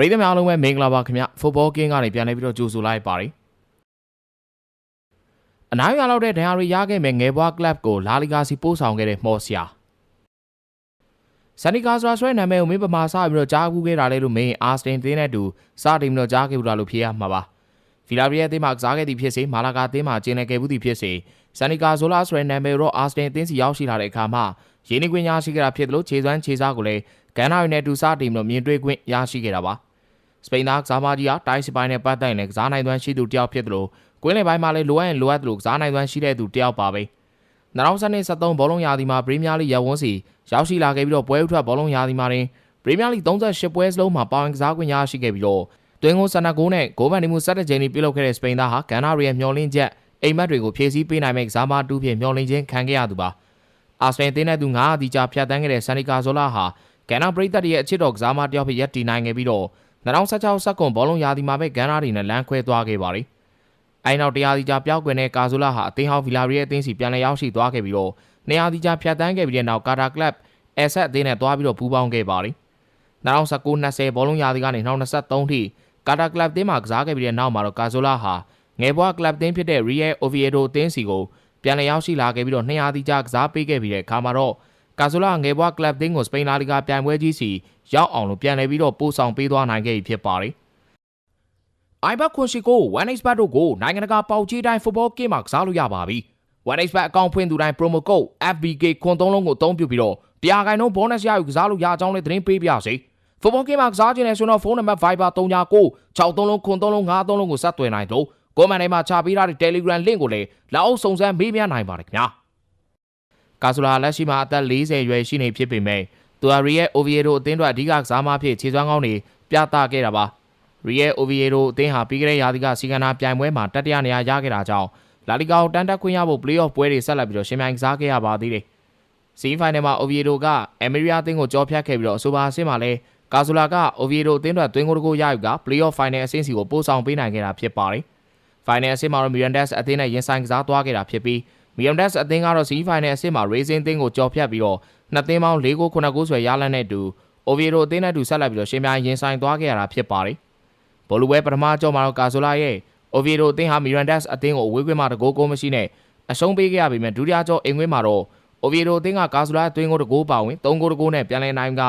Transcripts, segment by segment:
ပရိသတ်များအားလုံးပဲမင်္ဂလာပါခင်ဗျဖုတ်ဘောကင်းကနေပြန်လည်ပြီးတော့ကြိုဆိုလိုက်ပါတယ်အနားရလောက်တဲ့ဒဏ်ရာတွေရခဲ့မဲ့ငယ်ဘွားကလပ်ကိုလာလီဂါစီပို့ဆောင်ခဲ့တဲ့မော်ဆီယာဆန်နီကာဆိုရာဆွဲနာမည်ကိုမင်းပမာစပြီးတော့ကြားကူးခဲ့တာလေလို့မင်းအာစတင်တင်းနဲ့တူစတင်ပြီးတော့ကြားခဲ့ဘူးလားလို့ဖြေရမှာပါဗီလာရီယာအသင်းမှာကစားခဲ့သည်ဖြစ်စေမာလာဂါအသင်းမှာကျင်းလည်ခဲ့ဘူးသည်ဖြစ်စေဆန်နီကာဆိုလာဆိုတဲ့နာမည်တော့အာစတင်အသင်းစီရောက်ရှိလာတဲ့အခါမှာရင်းနှီးခွင့်ရရှိခဲ့တာဖြစ်တယ်လို့ခြေစွမ်းခြေစားကိုလည်းဂန်နာရီနဲ့တူစတင်ပြီးတော့မြင်တွေ့ခွင့်ရရှိခဲ့တာပါ စပိန်သားကစားမကြီးဟာတိုင်းစပိုင်းနဲ့ပတ်သက်ရင်လည်းကစားနိုင်သွမ်းရှိသူတစ်ယောက်ဖြစ်တယ်လို့ကွင်းလယ်ပိုင်းမှာလည်းလိုအပ်ရင်လိုအပ်တယ်လို့ကစားနိုင်သွမ်းရှိတဲ့သူတစ်ယောက်ပါပဲ2023ဘောလုံးရာသီမှာပရီးမီးယားလိရပ်ဝန်းစီရောက်ရှိလာခဲ့ပြီးတော့ပွဲဥထွက်ဘောလုံးရာသီမှာတင်ပရီးမီးယားလိ38ပွဲစလုံးမှာပါဝင်ကစားခွင့်ရရှိခဲ့ပြီးတော့တွင်းကိုဆန္ဒကိုနဲ့ဂိုးပန်နေမှု17ကြိမ်ပြုလုပ်ခဲ့တဲ့စပိန်သားဟာဂန်နာရီရဲ့မျှော်လင့်ချက်အိမ်မက်တွေကိုဖြည့်ဆည်းပေးနိုင်မဲ့ကစားမတူဖြင့်မျှော်လင့်ခြင်းခံခဲ့ရသူပါအာစနယ်တင်းတဲ့သူ9အတီကြာဖြတ်တန်းခဲ့တဲ့ဆန်နီကာဇိုလာဟာဂန်နာပရိသတ်ရဲ့အချစ်တော်ကစားမတစ်ယောက်ဖြစ်ရပ်တည်နိုင်ခဲ့ပြီးတော့ 2016စက္ကွန်ဘောလုံးရာသီမှာပဲဂန်နာရီနဲ့လမ်းခွဲသွားခဲ့ပါတယ်။အဲနောက်တရားစီကြာပြောက်ကွယ်တဲ့ကာဇိုလာဟာအသင်းဟောင်းဗီလာရီရဲ့အသင်းစီပြန်လည်ရောက်ရှိသွားခဲ့ပြီးတော့နေရာစီကြာဖြတ်တန်းခဲ့ပြီးတဲ့နောက်ကာတာကလပ်အက်ဆက်အသင်းနဲ့သွားပြီးတော့ပူးပေါင်းခဲ့ပါတယ်။2019-20ဘောလုံးရာသီကနေ2023ထိကာတာကလပ်အသင်းမှာကစားခဲ့ပြီးတဲ့နောက်မှာတော့ကာဇိုလာဟာငယ်ဘွားကလပ်အသင်းဖြစ်တဲ့ Real Oviedo အသင်းစီကိုပြန်လည်ရောက်ရှိလာခဲ့ပြီးတော့200တီကြာကစားပေးခဲ့ပြီးတဲ့အခါမှာတော့ ကာဇိုလာငယ်ဘွားကလပ်အသင်းကိုစပိန်လာလီဂါပြိုင်ပွဲကြီးစီရောက်အောင်လို့ပြန်လည်ပြီးတော့ပို့ဆောင်ပေးသွားနိုင်ခဲ့ပြီဖြစ်ပါတယ်။ iBet ခွန်ရှိကို 1xbet တို့ကိုနိုင်ငံတကာပေါက်ကြီးတိုင်း football game မှာကစားလို့ရပါပြီ။ 1xbet အကောင့်ဖွင့်သူတိုင်း promo code FBK ခွန်သုံးလုံးကိုအသုံးပြုပြီးတော့တရားကိုင်နှုန်း bonus ရယူကစားလို့ရအောင်ကြောင်းလေးသတင်းပေးပါရစေ။ football game မှာကစားခြင်းနဲ့ဆိုတော့ဖုန်းနံပါတ် Viber 39 63လုံးခွန်သုံးလုံး53လုံးကိုဆက်သွယ်နိုင်တော့ကိုမန်ထဲမှာချပေးထားတဲ့ Telegram link ကိုလည်းလက်အောက်စုံစမ်းမေးမြန်းနိုင်ပါတယ်ခင်ဗျာ။ ကာဆိုလာလက်ရှိမှာအသက်40ရွယ်ရှိနေဖြစ်ပေမဲ့သူဟာ Real Oviedo အသင်းတို့အဓိကကစားမဖြစ်ခြေစွမ်းကောင်းတွေပြသခဲ့တာပါ။ Real Oviedo အသင်းဟာပြီးခဲ့တဲ့ရာသီကစီကနာပြိုင်ပွဲမှာတတိယနေရာရခဲ့တာကြောင့်လာလီဂါကိုတန်းတက်ခွင့်ရဖို့ play-off ပွဲတွေဆက်လက်ပြီးတော့ရှင်ပြိုင်ကစားခဲ့ရပါသေးတယ်။စီးဖိုင်နယ်မှာ Oviedo ကအမေရီယာအသင်းကိုကြောဖြတ်ခဲ့ပြီးတော့အဆိုပါအဆင့်မှာလည်းကာဆိုလာက Oviedo အသင်းတို့သွင်းကိုတကိုရယူက play-off final အဆင့်စီကိုပို့ဆောင်ပေးနိုင်ခဲ့တာဖြစ်ပါတယ်။ final အဆင့်မှာတော့ Mirandas အသင်းနဲ့ရင်ဆိုင်ကစားသွားခဲ့တာဖြစ်ပြီး Mirandas အသင်းကတော့ semi final အဆင့်မှာ Racing အသင်းကိုကြော်ဖြတ်ပြီးတော့နှစ်သင်းပေါင်း၄ဂိုး9ဂိုးဆွဲရလန့်နဲ့အတူ Oviedo အသင်းနဲ့အတူဆက်လက်ပြီးတော့ရှင်ပြိုင်ရင်ဆိုင်သွားခဲ့ရတာဖြစ်ပါတယ်။ဘောလူပွဲပထမကြောမှာတော့ကာဆိုလာရဲ့ Oviedo အသင်းဟာ Mirandas အသင်းကိုအဝေးကွင်းမှာတကိုးကိုမရှိနဲ့အရှုံးပေးခဲ့ရပေမဲ့ဒုတိယကြောအင်ကွင်းမှာတော့ Oviedo အသင်းကကာဆိုလာအသင်းကိုတကိုးပါဝင်၃ဂိုးတကိုးနဲ့ပြန်လည်နိုင်က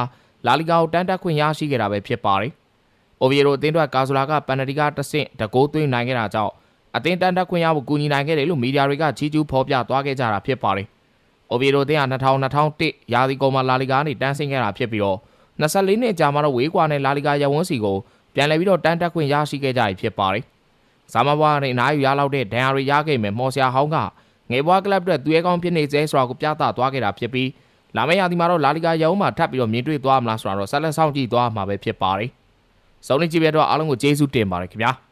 လာလီဂါကိုတန်းတက်ခွင့်ရရှိခဲ့တာပဲဖြစ်ပါတယ်။ Oviedo အသင်းတို့ကာဆိုလာကပန်နတီကတဆင့်တကိုးသွင်းနိုင်ခဲ့တာကြောင့် အသင်းတန်းတက်ခွင့်ရဖို့ကူညီနိုင်ခဲ့တယ်လို့မီဒီယာတွေကချီးကျူးဖော်ပြသွားခဲ့ကြတာဖြစ်ပါတယ်။ Oviedo အသင်းဟာ2000-2001ရာသီကုန်မှာလာလီဂါကနေတန်းဆင်းခဲ့တာဖြစ်ပြီးတော့24နှစ်ကြာမှာတော့ဝေးကွာနဲ့လာလီဂါရဝန်းစီကိုပြန်လည်ပြီးတော့တန်းတက်ခွင့်ရရှိခဲ့ကြပြီဖြစ်ပါတယ်။ဇာမဘွားနဲ့အနားယူရလောက်တဲ့ဒဏ်ရာတွေရခဲ့မယ်မော်ဆယာဟောင်းကငယ်ဘွားကလပ်အတွက်သူရဲကောင်းဖြစ်နေစေဆိုတာကိုပြသသွားခဲ့တာဖြစ်ပြီးလာမယ့်ရာသီမှာတော့လာလီဂါရဝန်းမှာထပ်ပြီးတော့မြင်တွေ့သွားမလားဆိုတာတော့ဆက်လက်ဆောင်ကြည့်သွားမှာပဲဖြစ်ပါတယ်။စုံလင်ကြည့်ပြတော့အားလုံးကိုကျေးဇူးတင်ပါတယ်ခင်ဗျာ။